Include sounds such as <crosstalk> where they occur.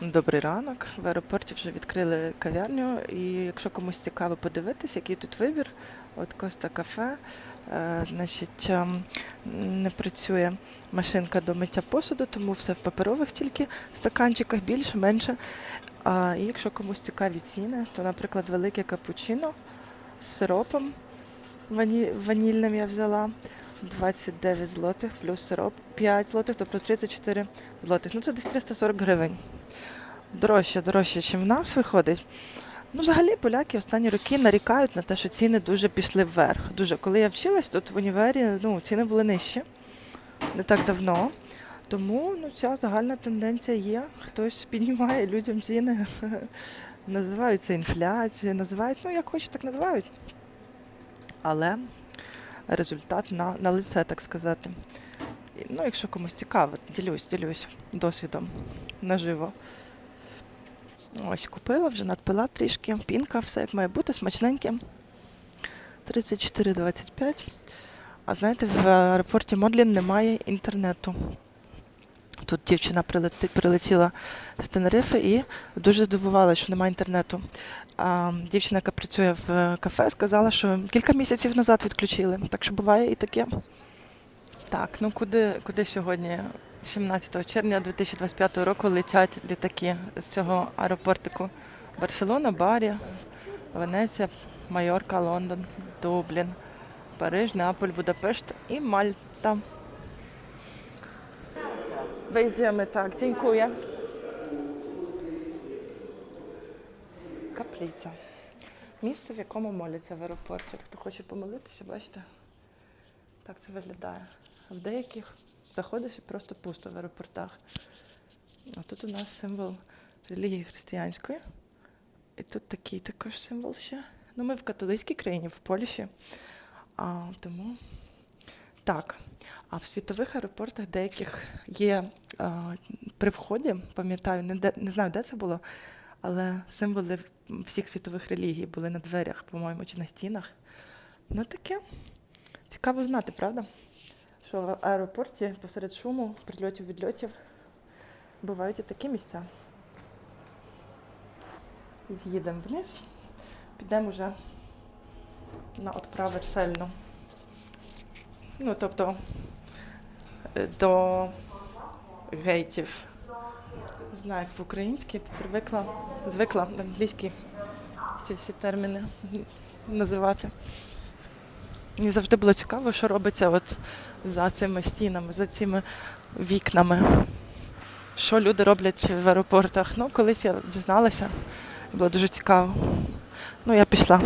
Добрий ранок. В аеропорті вже відкрили кав'ярню. І якщо комусь цікаво подивитись, який тут вибір, от Коста кафе, е, значить, ем, не працює машинка до миття посуду, тому все в паперових тільки стаканчиках, більше, менше. А, і якщо комусь цікаві ціни, то, наприклад, велике капучино з сиропом вані, ванільним я взяла. 29 злотих плюс сироп 5 злотих, тобто 34 злотих. Ну це десь 340 гривень. Дорожче, дорожче, ніж в нас виходить. Ну, взагалі, поляки останні роки нарікають на те, що ціни дуже пішли вверх. Дуже. Коли я вчилась, тут в універі ну, ціни були нижчі, не так давно. Тому ну, ця загальна тенденція є. Хтось піднімає людям ціни, <laughs> називають це інфляцією, називають, ну як хочуть, так називають. Але результат на, на лице, так сказати. Ну, якщо комусь цікаво, ділюсь, ділюсь досвідом наживо. Ось купила, вже надпила трішки. Пінка, все як має бути, смачненьке. 34,25. А знаєте, в аеропорті Модлін немає інтернету. Тут дівчина прилети- прилетіла з Тенерифи і дуже здивувалася, що немає інтернету. А дівчина, яка працює в кафе, сказала, що кілька місяців назад відключили. Так що буває і таке. Так, ну куди, куди сьогодні? 17 червня 2025 року летять літаки з цього аеропортику. Барселона, Барі, Венеція, Майорка, Лондон, Дублін, Париж, Неаполь, Будапешт і Мальта. Wejdziemy, tak, dziękuję. Каплиця. Місце, в якому моляться в аеропорті. Хто хоче помолитися, бачите? Так це виглядає. В деяких заходиш і просто пусто в аеропортах. А тут у нас символ релігії християнської. І тут такий також символ ще. Ну, ми в католицькій країні, в Польщі. А, тому так. А в світових аеропортах деяких є а, при вході, пам'ятаю, не, де, не знаю, де це було, але символи всіх світових релігій були на дверях, по-моєму, чи на стінах. Ну таке. Цікаво знати, правда? Що в аеропорті посеред шуму, прильотів, відльотів бувають і такі місця. З'їдемо вниз, підемо вже на отправи цельну. Ну, тобто до гейтів. Не знаю, як по-українськи привикла, звикла в англійській ці всі терміни називати. Мені завжди було цікаво, що робиться от за цими стінами, за цими вікнами. Що люди роблять в аеропортах. Ну, колись я дізналася, було дуже цікаво. Ну, я пішла.